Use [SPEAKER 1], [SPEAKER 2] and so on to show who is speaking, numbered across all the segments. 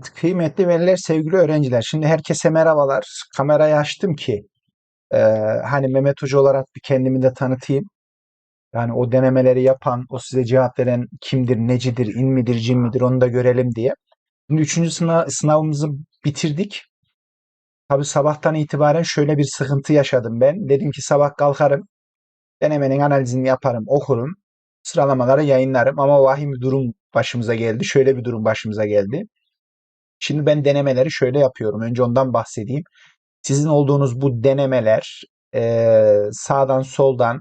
[SPEAKER 1] Kıymetli veliler, sevgili öğrenciler. Şimdi herkese merhabalar. Kamerayı açtım ki e, hani Mehmet Hoca olarak bir kendimi de tanıtayım. Yani o denemeleri yapan, o size cevap veren kimdir, necidir, in midir, cin midir onu da görelim diye. Şimdi üçüncü sınav, sınavımızı bitirdik. Tabii sabahtan itibaren şöyle bir sıkıntı yaşadım ben. Dedim ki sabah kalkarım, denemenin analizini yaparım, okurum, sıralamaları yayınlarım. Ama vahim bir durum başımıza geldi. Şöyle bir durum başımıza geldi. Şimdi ben denemeleri şöyle yapıyorum. Önce ondan bahsedeyim. Sizin olduğunuz bu denemeler e, sağdan soldan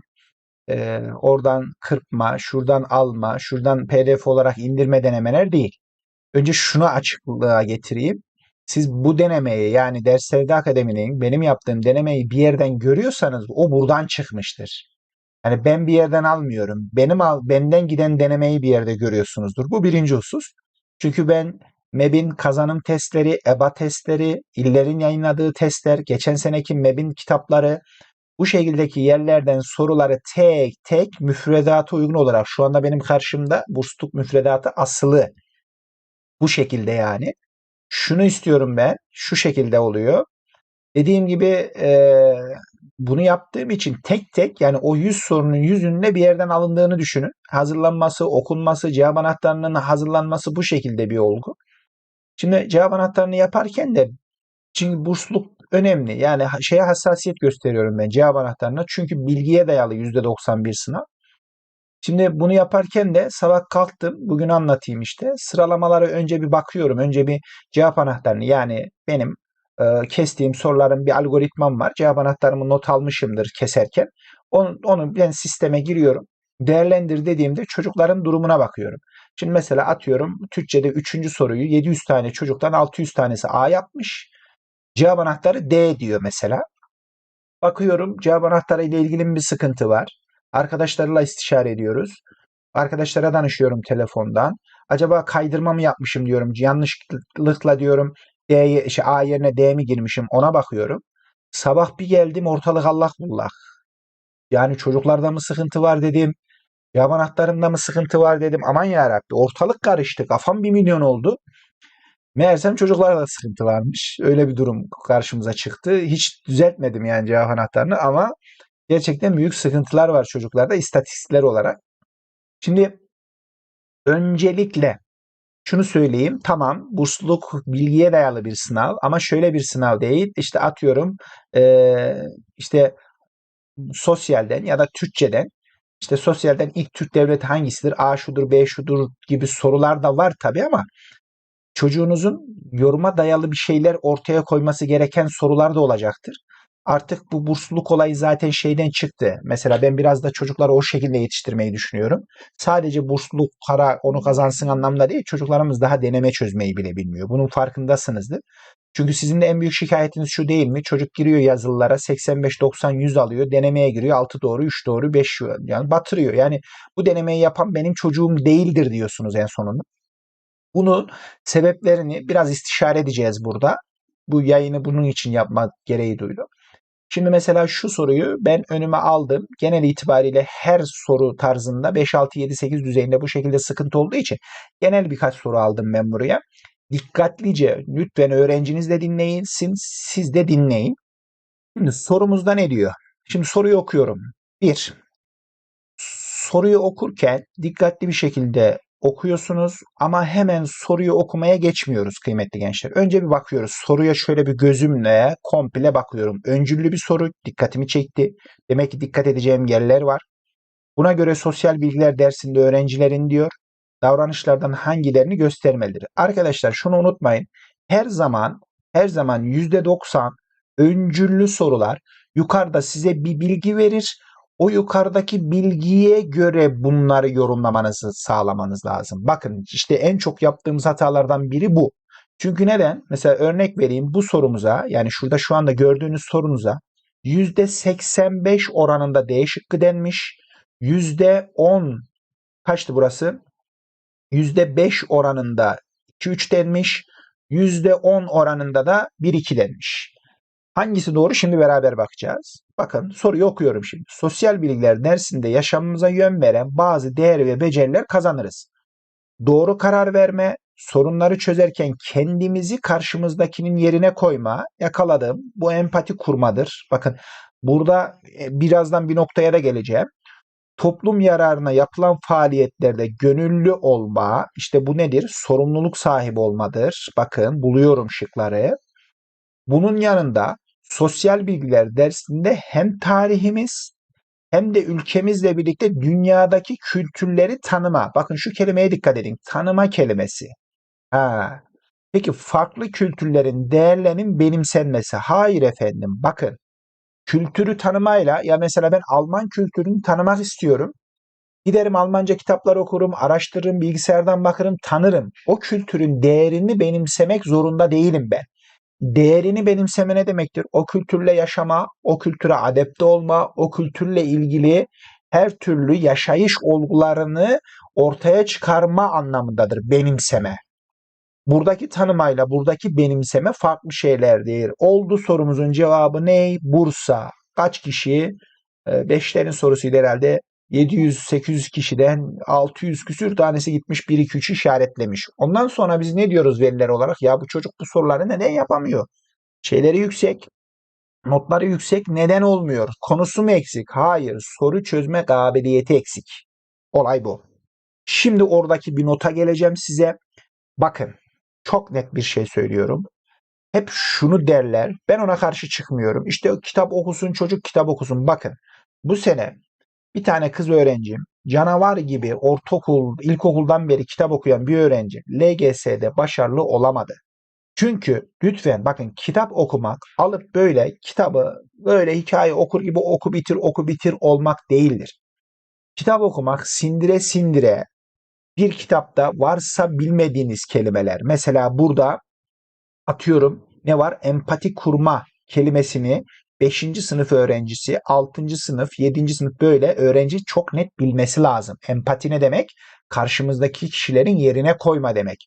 [SPEAKER 1] e, oradan kırpma, şuradan alma, şuradan PDF olarak indirme denemeler değil. Önce şunu açıklığa getireyim. Siz bu denemeyi yani Derslerde Akademi'nin benim yaptığım denemeyi bir yerden görüyorsanız o buradan çıkmıştır. Yani ben bir yerden almıyorum. Benim al, benden giden denemeyi bir yerde görüyorsunuzdur. Bu birinci husus. Çünkü ben MEB'in kazanım testleri, EBA testleri, illerin yayınladığı testler, geçen seneki MEB'in kitapları, bu şekildeki yerlerden soruları tek tek müfredata uygun olarak şu anda benim karşımda bursluluk müfredatı asılı. Bu şekilde yani. Şunu istiyorum ben. Şu şekilde oluyor. Dediğim gibi e, bunu yaptığım için tek tek yani o 100 sorunun yüzünde bir yerden alındığını düşünün. Hazırlanması, okunması, cevap anahtarlarının hazırlanması bu şekilde bir olgu. Şimdi cevap anahtarını yaparken de çünkü bursluluk önemli. Yani şeye hassasiyet gösteriyorum ben cevap anahtarına. Çünkü bilgiye dayalı %91 sınav. Şimdi bunu yaparken de sabah kalktım. Bugün anlatayım işte. Sıralamaları önce bir bakıyorum. Önce bir cevap anahtarını yani benim e, kestiğim soruların bir algoritmam var. Cevap anahtarımı not almışımdır keserken. Onu, onu ben sisteme giriyorum. Değerlendir dediğimde çocukların durumuna bakıyorum. Şimdi mesela atıyorum Türkçe'de 3. soruyu 700 tane çocuktan 600 tanesi A yapmış. Cevap anahtarı D diyor mesela. Bakıyorum cevap anahtarı ile ilgili bir sıkıntı var. Arkadaşlarla istişare ediyoruz. Arkadaşlara danışıyorum telefondan. Acaba kaydırma mı yapmışım diyorum. Yanlışlıkla diyorum D, şey, A yerine D mi girmişim ona bakıyorum. Sabah bir geldim ortalık allak bullak. Yani çocuklarda mı sıkıntı var dedim. Cevap anahtarımda mı sıkıntı var dedim. Aman yarabbi ortalık karıştı. Kafam bir milyon oldu. Meğersem çocuklarda sıkıntı varmış. Öyle bir durum karşımıza çıktı. Hiç düzeltmedim yani cevap anahtarını ama gerçekten büyük sıkıntılar var çocuklarda istatistikler olarak. Şimdi öncelikle şunu söyleyeyim. Tamam bursluluk bilgiye dayalı bir sınav ama şöyle bir sınav değil. İşte atıyorum işte sosyalden ya da Türkçeden işte sosyalden ilk Türk devleti hangisidir? A şudur, B şudur gibi sorular da var tabii ama çocuğunuzun yoruma dayalı bir şeyler ortaya koyması gereken sorular da olacaktır. Artık bu bursluluk olayı zaten şeyden çıktı. Mesela ben biraz da çocukları o şekilde yetiştirmeyi düşünüyorum. Sadece bursluluk para onu kazansın anlamda değil. Çocuklarımız daha deneme çözmeyi bile bilmiyor. Bunun farkındasınızdır. Çünkü sizin de en büyük şikayetiniz şu değil mi? Çocuk giriyor yazılılara 85 90 100 alıyor. Denemeye giriyor 6 doğru 3 doğru 5 yani batırıyor. Yani bu denemeyi yapan benim çocuğum değildir diyorsunuz en sonunda. Bunun sebeplerini biraz istişare edeceğiz burada. Bu yayını bunun için yapmak gereği duydum. Şimdi mesela şu soruyu ben önüme aldım. Genel itibariyle her soru tarzında 5, 6, 7, 8 düzeyinde bu şekilde sıkıntı olduğu için genel birkaç soru aldım ben buraya. Dikkatlice lütfen öğrenciniz de dinleyin, siz de dinleyin. Şimdi sorumuzda ne diyor? Şimdi soruyu okuyorum. 1. Soruyu okurken dikkatli bir şekilde okuyorsunuz ama hemen soruyu okumaya geçmiyoruz kıymetli gençler. Önce bir bakıyoruz. Soruya şöyle bir gözümle komple bakıyorum. Öncüllü bir soru dikkatimi çekti. Demek ki dikkat edeceğim yerler var. Buna göre sosyal bilgiler dersinde öğrencilerin diyor davranışlardan hangilerini göstermelidir. Arkadaşlar şunu unutmayın. Her zaman her zaman %90 öncüllü sorular yukarıda size bir bilgi verir o yukarıdaki bilgiye göre bunları yorumlamanızı sağlamanız lazım. Bakın işte en çok yaptığımız hatalardan biri bu. Çünkü neden? Mesela örnek vereyim bu sorumuza yani şurada şu anda gördüğünüz sorunuza %85 oranında D şıkkı denmiş. %10 kaçtı burası? %5 oranında 2-3 denmiş. %10 oranında da 1-2 denmiş. Hangisi doğru şimdi beraber bakacağız. Bakın soruyu okuyorum şimdi. Sosyal bilgiler dersinde yaşamımıza yön veren bazı değer ve beceriler kazanırız. Doğru karar verme, sorunları çözerken kendimizi karşımızdakinin yerine koyma, yakaladım. Bu empati kurmadır. Bakın burada e, birazdan bir noktaya da geleceğim. Toplum yararına yapılan faaliyetlerde gönüllü olma, işte bu nedir? Sorumluluk sahibi olmadır. Bakın buluyorum şıkları. Bunun yanında sosyal bilgiler dersinde hem tarihimiz hem de ülkemizle birlikte dünyadaki kültürleri tanıma. Bakın şu kelimeye dikkat edin. Tanıma kelimesi. Ha. Peki farklı kültürlerin değerlerinin benimsenmesi. Hayır efendim. Bakın. Kültürü tanımayla ya mesela ben Alman kültürünü tanımak istiyorum. Giderim Almanca kitaplar okurum, araştırırım, bilgisayardan bakarım, tanırım. O kültürün değerini benimsemek zorunda değilim ben değerini benimseme ne demektir? O kültürle yaşama, o kültüre adapte olma, o kültürle ilgili her türlü yaşayış olgularını ortaya çıkarma anlamındadır benimseme. Buradaki tanımayla buradaki benimseme farklı şeylerdir. Oldu sorumuzun cevabı ne? Bursa. Kaç kişi? Ee, beşlerin sorusuydu herhalde. 700-800 kişiden 600 küsür tanesi gitmiş 1-2-3 işaretlemiş. Ondan sonra biz ne diyoruz veriler olarak? Ya bu çocuk bu soruları neden yapamıyor? Şeyleri yüksek, notları yüksek neden olmuyor? Konusu mu eksik? Hayır, soru çözme kabiliyeti eksik. Olay bu. Şimdi oradaki bir nota geleceğim size. Bakın, çok net bir şey söylüyorum. Hep şunu derler. Ben ona karşı çıkmıyorum. İşte kitap okusun, çocuk kitap okusun. Bakın, bu sene bir tane kız öğrencim canavar gibi ortaokul, ilkokuldan beri kitap okuyan bir öğrenci LGS'de başarılı olamadı. Çünkü lütfen bakın kitap okumak alıp böyle kitabı böyle hikaye okur gibi oku bitir oku bitir olmak değildir. Kitap okumak sindire sindire bir kitapta varsa bilmediğiniz kelimeler. Mesela burada atıyorum ne var? Empati kurma kelimesini 5. sınıf öğrencisi, 6. sınıf, 7. sınıf böyle öğrenci çok net bilmesi lazım. Empati ne demek? Karşımızdaki kişilerin yerine koyma demek.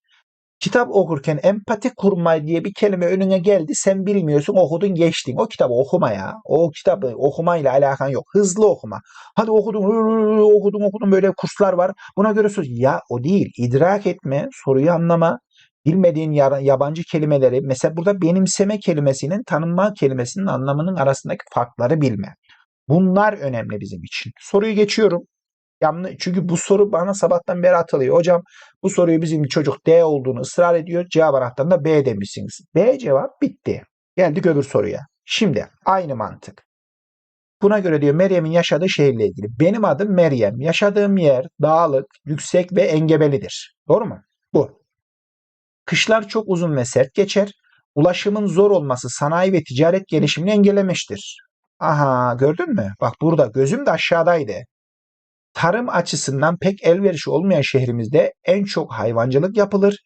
[SPEAKER 1] Kitap okurken empati kurma diye bir kelime önüne geldi. Sen bilmiyorsun okudun geçtin. O kitabı okuma ya. O kitabı okumayla alakan yok. Hızlı okuma. Hadi okudun okudun okudun böyle kurslar var. Buna göre söz. Ya o değil. İdrak etme. Soruyu anlama bilmediğin yabancı kelimeleri mesela burada benimseme kelimesinin tanınma kelimesinin anlamının arasındaki farkları bilme. Bunlar önemli bizim için. Soruyu geçiyorum. Yanlış, çünkü bu soru bana sabahtan beri atılıyor. Hocam bu soruyu bizim çocuk D olduğunu ısrar ediyor. Cevap anahtarında B demişsiniz. B cevap bitti. Geldik öbür soruya. Şimdi aynı mantık. Buna göre diyor Meryem'in yaşadığı şehirle ilgili. Benim adım Meryem. Yaşadığım yer dağlık, yüksek ve engebelidir. Doğru mu? Bu. Kışlar çok uzun ve sert geçer. Ulaşımın zor olması sanayi ve ticaret gelişimini engellemiştir. Aha gördün mü? Bak burada gözüm de aşağıdaydı. Tarım açısından pek elverişi olmayan şehrimizde en çok hayvancılık yapılır.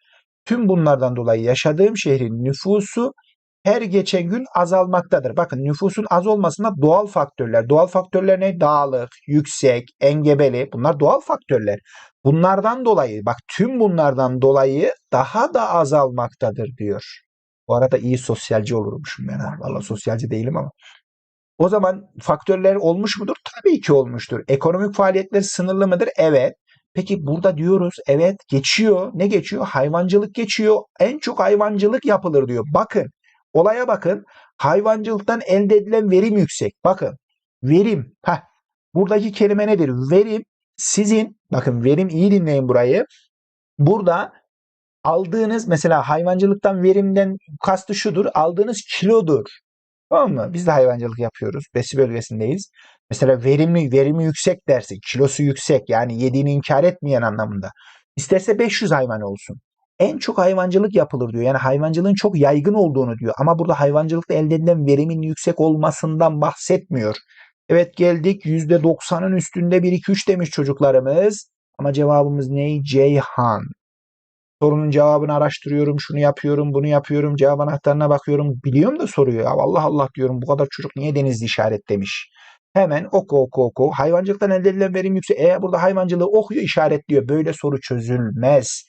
[SPEAKER 1] Tüm bunlardan dolayı yaşadığım şehrin nüfusu her geçen gün azalmaktadır. Bakın nüfusun az olmasında doğal faktörler. Doğal faktörler ne? Dağlık, yüksek, engebeli bunlar doğal faktörler. Bunlardan dolayı bak tüm bunlardan dolayı daha da azalmaktadır diyor. Bu arada iyi sosyalci olurmuşum ben. Valla sosyalci değilim ama. O zaman faktörler olmuş mudur? Tabii ki olmuştur. Ekonomik faaliyetler sınırlı mıdır? Evet. Peki burada diyoruz evet geçiyor. Ne geçiyor? Hayvancılık geçiyor. En çok hayvancılık yapılır diyor. Bakın olaya bakın. Hayvancılıktan elde edilen verim yüksek. Bakın verim. Heh, buradaki kelime nedir? Verim sizin bakın verim iyi dinleyin burayı. Burada aldığınız mesela hayvancılıktan verimden kastı şudur. Aldığınız kilodur. Tamam mı? Biz de hayvancılık yapıyoruz. Besi bölgesindeyiz. Mesela verimli, verimi yüksek dersi, kilosu yüksek yani yediğini inkar etmeyen anlamında. İsterse 500 hayvan olsun. En çok hayvancılık yapılır diyor. Yani hayvancılığın çok yaygın olduğunu diyor. Ama burada hayvancılıkta elde edilen verimin yüksek olmasından bahsetmiyor. Evet geldik %90'ın üstünde 1 2 3 demiş çocuklarımız. Ama cevabımız ne? Ceyhan. Sorunun cevabını araştırıyorum, şunu yapıyorum, bunu yapıyorum, cevap anahtarına bakıyorum. Biliyorum da soruyor. Ya Allah Allah diyorum bu kadar çocuk niye denizli işaret demiş. Hemen oku oku oku. Hayvancılıktan elde edilen verim yüksek. Eğer burada hayvancılığı okuyor işaretliyor. Böyle soru çözülmez.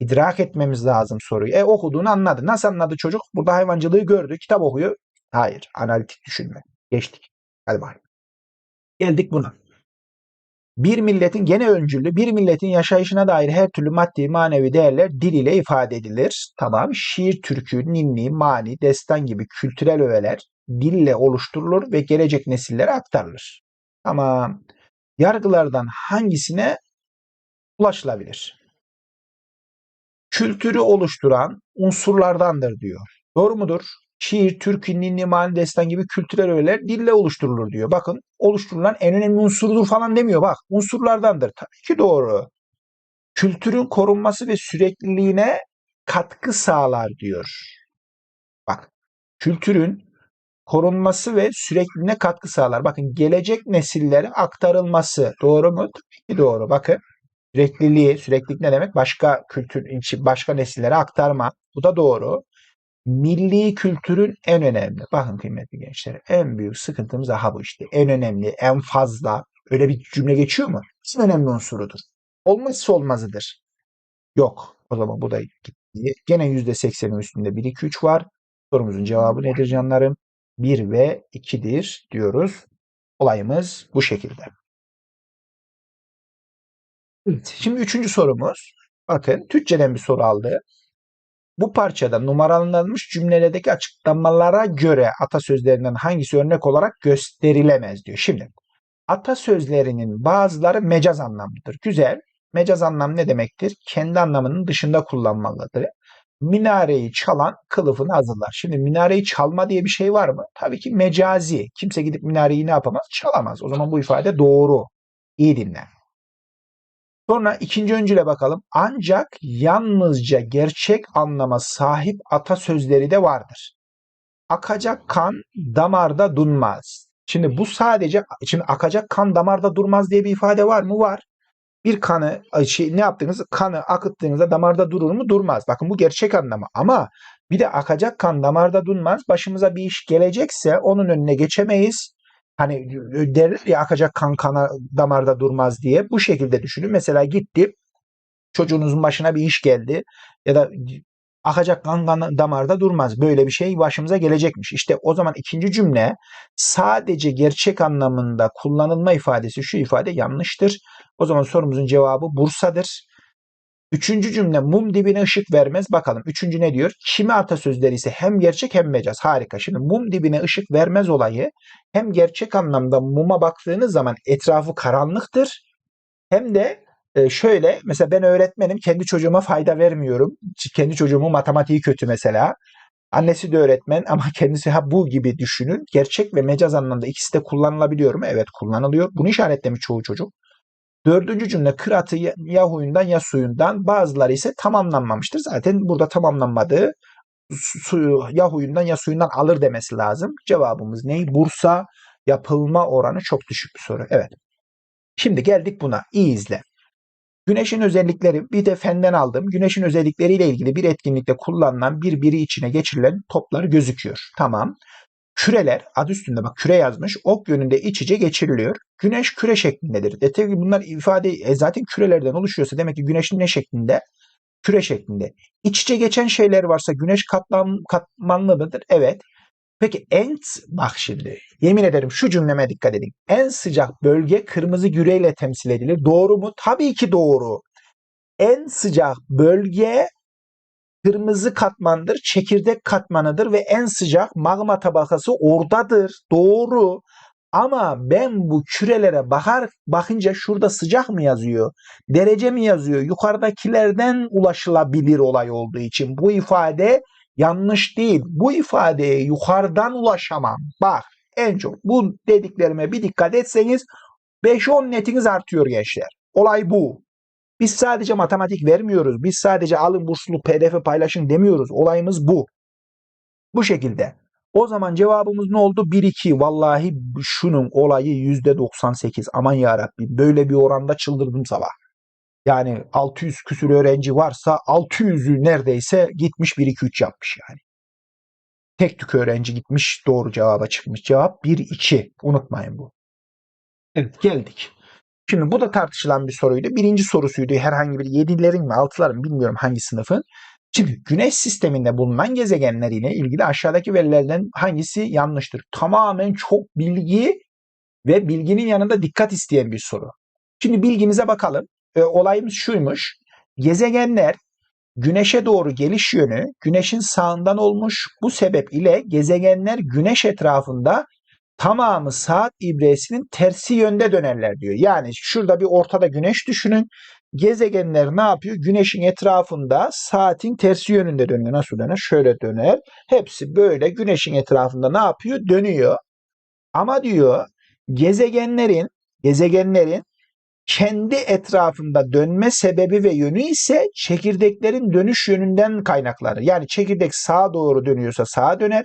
[SPEAKER 1] İdrak etmemiz lazım soruyu. E okuduğunu anladı. Nasıl anladı çocuk? Burada hayvancılığı gördü. Kitap okuyor. Hayır. Analitik düşünme. Geçtik. Hadi bakayım. Geldik buna. Bir milletin gene öncüllü, bir milletin yaşayışına dair her türlü maddi manevi değerler dil ile ifade edilir. Tamam. Şiir, türkü, ninni, mani, destan gibi kültürel öğeler dille oluşturulur ve gelecek nesillere aktarılır. Ama yargılardan hangisine ulaşılabilir? Kültürü oluşturan unsurlardandır diyor. Doğru mudur? Şiir, türkü, ninni, mani, destan gibi kültürel öğeler dille oluşturulur diyor. Bakın oluşturulan en önemli unsurdur falan demiyor. Bak unsurlardandır. Tabii ki doğru. Kültürün korunması ve sürekliliğine katkı sağlar diyor. Bak kültürün korunması ve sürekliliğine katkı sağlar. Bakın gelecek nesillere aktarılması doğru mu? Tabii ki doğru. Bakın sürekliliği, süreklilik ne demek? Başka kültür, başka nesillere aktarma. Bu da doğru. Milli kültürün en önemli. Bakın kıymetli gençler, en büyük sıkıntımız aha bu işte. En önemli, en fazla. Öyle bir cümle geçiyor mu? En önemli unsurudur. Olmazsa olmazıdır. Yok. O zaman bu da gitti. Gene %80'in üstünde 1, 2, 3 var. Sorumuzun cevabı nedir canlarım? 1 ve 2'dir diyoruz. Olayımız bu şekilde. Evet, şimdi üçüncü sorumuz. Bakın Türkçeden bir soru aldı. Bu parçada numaralanmış cümlelerdeki açıklamalara göre atasözlerinden hangisi örnek olarak gösterilemez diyor. Şimdi atasözlerinin bazıları mecaz anlamlıdır. Güzel. Mecaz anlam ne demektir? Kendi anlamının dışında kullanmalıdır. Minareyi çalan kılıfını hazırlar. Şimdi minareyi çalma diye bir şey var mı? Tabii ki mecazi. Kimse gidip minareyi ne yapamaz? Çalamaz. O zaman bu ifade doğru. İyi dinle. Sonra ikinci öncüle bakalım. Ancak yalnızca gerçek anlama sahip atasözleri de vardır. Akacak kan damarda durmaz. Şimdi bu sadece şimdi akacak kan damarda durmaz diye bir ifade var mı? Var. Bir kanı şey, ne yaptığınız kanı akıttığınızda damarda durur mu? Durmaz. Bakın bu gerçek anlamı. Ama bir de akacak kan damarda durmaz. Başımıza bir iş gelecekse onun önüne geçemeyiz. Hani derler ya akacak kan kana damarda durmaz diye. Bu şekilde düşünün. Mesela gitti çocuğunuzun başına bir iş geldi ya da akacak kan, kan damarda durmaz. Böyle bir şey başımıza gelecekmiş. İşte o zaman ikinci cümle sadece gerçek anlamında kullanılma ifadesi şu ifade yanlıştır. O zaman sorumuzun cevabı Bursa'dır. Üçüncü cümle mum dibine ışık vermez. Bakalım üçüncü ne diyor? Kimi atasözleri ise hem gerçek hem mecaz. Harika. Şimdi mum dibine ışık vermez olayı hem gerçek anlamda muma baktığınız zaman etrafı karanlıktır. Hem de e, şöyle mesela ben öğretmenim kendi çocuğuma fayda vermiyorum. Kendi çocuğumun matematiği kötü mesela. Annesi de öğretmen ama kendisi ha bu gibi düşünün. Gerçek ve mecaz anlamda ikisi de kullanılabiliyor mu? Evet kullanılıyor. Bunu işaretlemiş çoğu çocuk. Dördüncü cümle kıratı ya huyundan ya suyundan bazıları ise tamamlanmamıştır. Zaten burada tamamlanmadığı suyu ya huyundan ya suyundan alır demesi lazım. Cevabımız ne? Bursa yapılma oranı çok düşük bir soru. Evet. Şimdi geldik buna. İyi izle. Güneşin özellikleri bir de fenden aldım. Güneşin özellikleriyle ilgili bir etkinlikte kullanılan bir biri içine geçirilen toplar gözüküyor. Tamam. Küreler adı üstünde bak küre yazmış. Ok yönünde iç içe geçiriliyor. Güneş küre şeklindedir. E tabi bunlar ifade e, zaten kürelerden oluşuyorsa demek ki güneşin ne şeklinde? Küre şeklinde. İç içe geçen şeyler varsa güneş katlan, katmanlı mıdır? Evet. Peki en bak şimdi yemin ederim şu cümleme dikkat edin. En sıcak bölge kırmızı güreyle temsil edilir. Doğru mu? Tabii ki doğru. En sıcak bölge kırmızı katmandır, çekirdek katmanıdır ve en sıcak magma tabakası oradadır. Doğru. Ama ben bu kürelere bakar bakınca şurada sıcak mı yazıyor? Derece mi yazıyor? Yukarıdakilerden ulaşılabilir olay olduğu için bu ifade yanlış değil. Bu ifadeye yukarıdan ulaşamam. Bak en çok bu dediklerime bir dikkat etseniz 5-10 netiniz artıyor gençler. Olay bu. Biz sadece matematik vermiyoruz. Biz sadece alın burslu pdf paylaşın demiyoruz. Olayımız bu. Bu şekilde. O zaman cevabımız ne oldu? 1-2. Vallahi şunun olayı %98. Aman yarabbim böyle bir oranda çıldırdım sabah. Yani 600 küsür öğrenci varsa 600'ü neredeyse gitmiş 1-2-3 yapmış yani. Tek tük öğrenci gitmiş doğru cevaba çıkmış. Cevap 1-2. Unutmayın bu. Evet geldik. Şimdi bu da tartışılan bir soruydu. Birinci sorusuydu herhangi bir yedilerin mi altıların bilmiyorum hangi sınıfın. Şimdi güneş sisteminde bulunan gezegenler ile ilgili aşağıdaki verilerden hangisi yanlıştır? Tamamen çok bilgi ve bilginin yanında dikkat isteyen bir soru. Şimdi bilgimize bakalım. E, olayımız şuymuş. Gezegenler Güneşe doğru geliş yönü Güneş'in sağından olmuş. Bu sebep ile gezegenler Güneş etrafında tamamı saat ibresinin tersi yönde dönerler diyor. Yani şurada bir ortada Güneş düşünün. Gezegenler ne yapıyor? Güneşin etrafında saatin tersi yönünde dönüyor. Nasıl döner? Şöyle döner. Hepsi böyle Güneşin etrafında ne yapıyor? Dönüyor. Ama diyor gezegenlerin gezegenlerin kendi etrafında dönme sebebi ve yönü ise çekirdeklerin dönüş yönünden kaynaklanır. Yani çekirdek sağa doğru dönüyorsa sağa döner.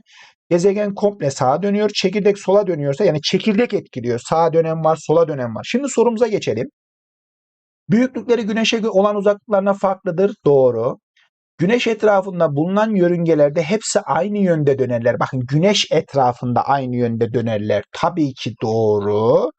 [SPEAKER 1] Gezegen komple sağa dönüyor. Çekirdek sola dönüyorsa yani çekirdek etkiliyor. Sağa dönem var, sola dönem var. Şimdi sorumuza geçelim. Büyüklükleri güneşe olan uzaklıklarına farklıdır. Doğru. Güneş etrafında bulunan yörüngelerde hepsi aynı yönde dönerler. Bakın güneş etrafında aynı yönde dönerler. Tabii ki doğru.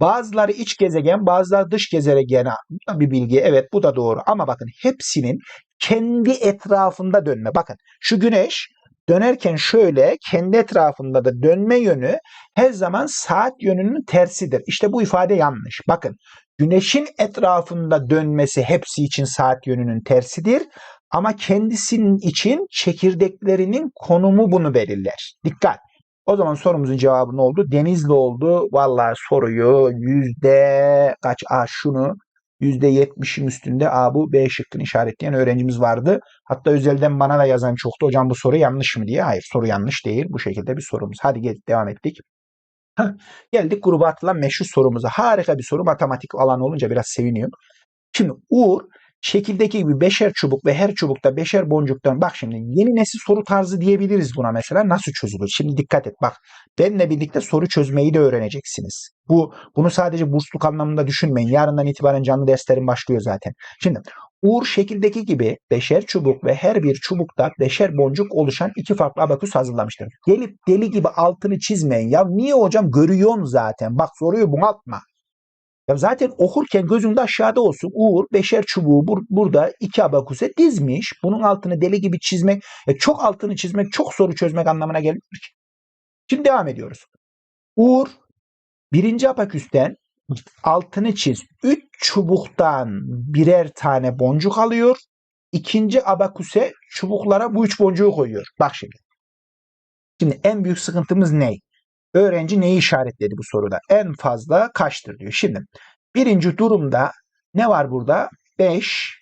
[SPEAKER 1] Bazıları iç gezegen, bazıları dış gezegen bir bilgi. Evet bu da doğru. Ama bakın hepsinin kendi etrafında dönme. Bakın şu güneş dönerken şöyle kendi etrafında da dönme yönü her zaman saat yönünün tersidir. İşte bu ifade yanlış. Bakın güneşin etrafında dönmesi hepsi için saat yönünün tersidir. Ama kendisinin için çekirdeklerinin konumu bunu belirler. Dikkat. O zaman sorumuzun cevabı ne oldu? Denizli oldu. Vallahi soruyu yüzde kaç? A şunu yüzde yetmişin üstünde A bu B şıkkını işaretleyen öğrencimiz vardı. Hatta özelden bana da yazan çoktu. Hocam bu soru yanlış mı diye. Hayır soru yanlış değil. Bu şekilde bir sorumuz. Hadi gel devam ettik. Geldik gruba atılan meşhur sorumuza. Harika bir soru. Matematik alan olunca biraz seviniyorum. Şimdi Uğur şekildeki gibi beşer çubuk ve her çubukta beşer boncuktan bak şimdi yeni nesil soru tarzı diyebiliriz buna mesela nasıl çözülür? Şimdi dikkat et bak benimle birlikte soru çözmeyi de öğreneceksiniz. Bu bunu sadece bursluk anlamında düşünmeyin. Yarından itibaren canlı derslerim başlıyor zaten. Şimdi Uğur şekildeki gibi beşer çubuk ve her bir çubukta beşer boncuk oluşan iki farklı abaküs hazırlamıştır. Gelip deli gibi altını çizmeyin. Ya niye hocam görüyorsun zaten. Bak soruyu bunaltma. Ya zaten okurken gözünde aşağıda olsun. Uğur beşer çubuğu bur burada iki abakuse dizmiş. Bunun altını deli gibi çizmek, e çok altını çizmek, çok soru çözmek anlamına gelmiyor ki. Şimdi devam ediyoruz. Uğur birinci abaküsten altını çiz. Üç çubuktan birer tane boncuk alıyor. İkinci abaküse çubuklara bu üç boncuğu koyuyor. Bak şimdi. Şimdi en büyük sıkıntımız ne? Öğrenci neyi işaretledi bu soruda? En fazla kaçtır diyor. Şimdi birinci durumda ne var burada? 5,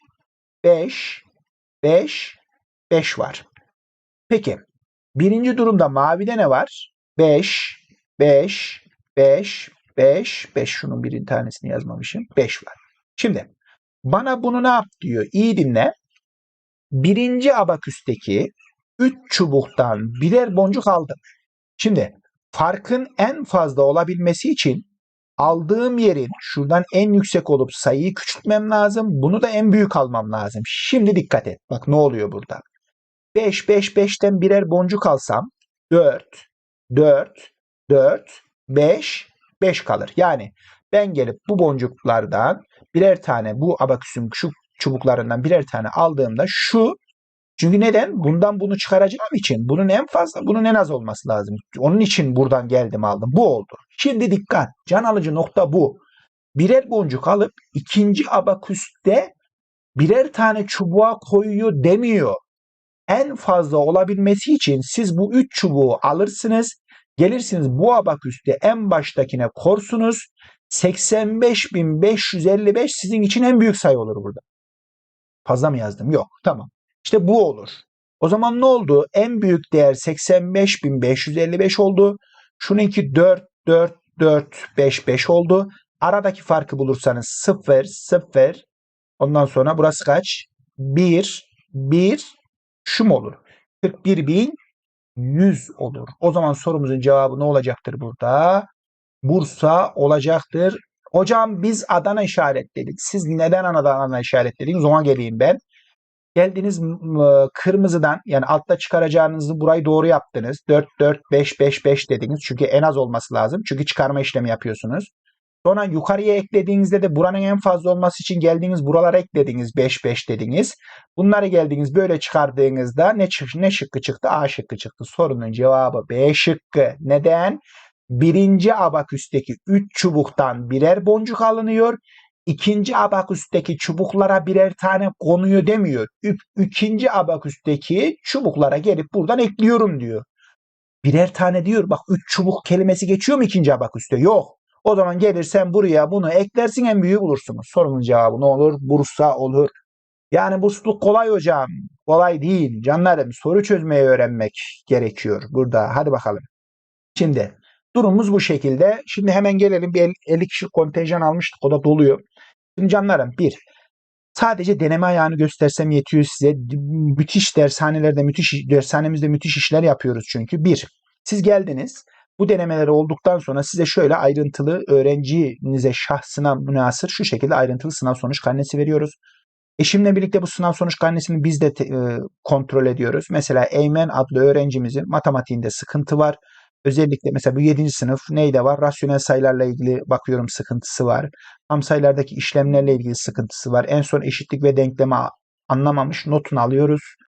[SPEAKER 1] 5, 5, 5 var. Peki birinci durumda mavide ne var? 5, 5, 5, 5, 5 şunun bir tanesini yazmamışım. 5 var. Şimdi bana bunu ne yap diyor? İyi dinle. Birinci abaküsteki 3 çubuktan birer boncuk aldım. Şimdi farkın en fazla olabilmesi için aldığım yerin şuradan en yüksek olup sayıyı küçültmem lazım. Bunu da en büyük almam lazım. Şimdi dikkat et. Bak ne oluyor burada. 5, 5, 5'ten birer boncuk alsam 4, 4, 4, 5, 5 kalır. Yani ben gelip bu boncuklardan birer tane bu abaküsün şu çubuklarından birer tane aldığımda şu çünkü neden? Bundan bunu çıkaracağım için bunun en fazla, bunun en az olması lazım. Onun için buradan geldim aldım. Bu oldu. Şimdi dikkat. Can alıcı nokta bu. Birer boncuk alıp ikinci abaküste birer tane çubuğa koyuyor demiyor. En fazla olabilmesi için siz bu üç çubuğu alırsınız. Gelirsiniz bu abaküste en baştakine korsunuz. 85.555 sizin için en büyük sayı olur burada. Fazla mı yazdım? Yok. Tamam. İşte bu olur. O zaman ne oldu? En büyük değer 85.555 oldu. Şununki 4, 4, 4, 5, 5 oldu. Aradaki farkı bulursanız 0, 0. Ondan sonra burası kaç? 1, 1. Şu mu olur? 41.100 olur. O zaman sorumuzun cevabı ne olacaktır burada? Bursa olacaktır. Hocam biz Adana işaretledik. Siz neden Adana işaretlediniz? Ona geleyim ben. Geldiniz kırmızıdan yani altta çıkaracağınızı burayı doğru yaptınız. 4, 4, 5, 5, 5 dediniz. Çünkü en az olması lazım. Çünkü çıkarma işlemi yapıyorsunuz. Sonra yukarıya eklediğinizde de buranın en fazla olması için geldiğiniz buralara eklediniz. 5, 5 dediniz. Bunları geldiniz böyle çıkardığınızda ne, çık ne şıkkı çıktı? A şıkkı çıktı. Sorunun cevabı B şıkkı. Neden? Birinci abaküsteki 3 çubuktan birer boncuk alınıyor. İkinci abaküsteki çubuklara birer tane konuyor demiyor. Ü- ikinci abaküsteki çubuklara gelip buradan ekliyorum diyor. Birer tane diyor. Bak üç çubuk kelimesi geçiyor mu ikinci abaküste? Yok. O zaman gelirsen buraya bunu eklersin en büyüğü bulursunuz. Sorunun cevabı ne olur? Bursa olur. Yani bursluluk kolay hocam. Kolay değil. Canlarım soru çözmeyi öğrenmek gerekiyor burada. Hadi bakalım. Şimdi durumumuz bu şekilde. Şimdi hemen gelelim. Bir el- 50 kişi kontenjan almıştık. O da doluyor. Şimdi canlarım bir. Sadece deneme ayağını göstersem yetiyor size. Müthiş dershanelerde, müthiş dershanemizde müthiş işler yapıyoruz çünkü. Bir, siz geldiniz. Bu denemeleri olduktan sonra size şöyle ayrıntılı öğrencinize şahsına münasır şu şekilde ayrıntılı sınav sonuç karnesi veriyoruz. Eşimle birlikte bu sınav sonuç karnesini biz de te- e, kontrol ediyoruz. Mesela Eymen adlı öğrencimizin matematiğinde sıkıntı var. Özellikle mesela bu 7. sınıf neyde var? Rasyonel sayılarla ilgili bakıyorum sıkıntısı var. Tam sayılardaki işlemlerle ilgili sıkıntısı var. En son eşitlik ve denkleme anlamamış notunu alıyoruz.